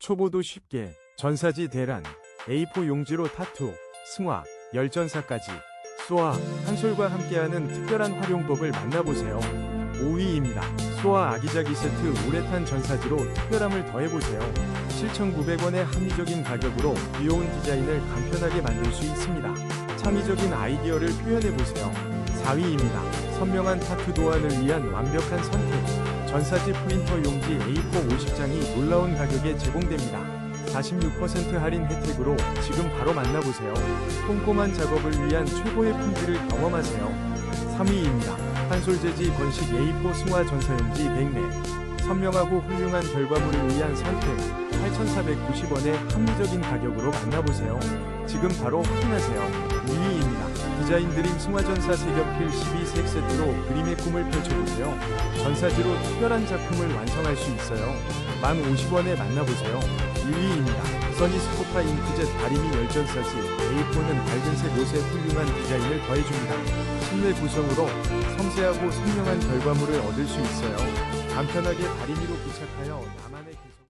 초보도 쉽게 전사지 대란, A4 용지로 타투, 승화, 열전사까지 쏘아 한솔과 함께하는 특별한 활용법을 만나보세요. 5위입니다. 쏘아 아기자기 세트 우레탄 전사지로 특별함을 더해보세요. 7,900원의 합리적인 가격으로 귀여운 디자인을 간편하게 만들 수 있습니다. 창의적인 아이디어를 표현해보세요. 4위입니다. 선명한 타투 도안을 위한 완벽한 선택. 전사지 프린터 용지 A4 50장이 놀라운 가격에 제공됩니다. 46% 할인 혜택으로 지금 바로 만나보세요. 꼼꼼한 작업을 위한 최고의 품질을 경험하세요. 3위입니다. 한솔재지 건식 A4 승화 전사용지 100매. 선명하고 훌륭한 결과물을 위한 선택. 8,490원의 합리적인 가격으로 만나보세요. 지금 바로 확인하세요. 2위입니다. 디자인 드림 승화전사 색연필 12색 세트로 그림의 꿈을 펼쳐보세요. 전사지로 특별한 작품을 완성할 수 있어요. 1,050원에 만나보세요. 1위입니다. 써니 스코파 잉크젯 다리미 열전사지 A4는 밝은색 옷에 훌륭한 디자인을 더해줍니다. 실내 구성으로 섬세하고 선명한 결과물을 얻을 수 있어요. 간편하게 다리미로 부착하여 나만의 기술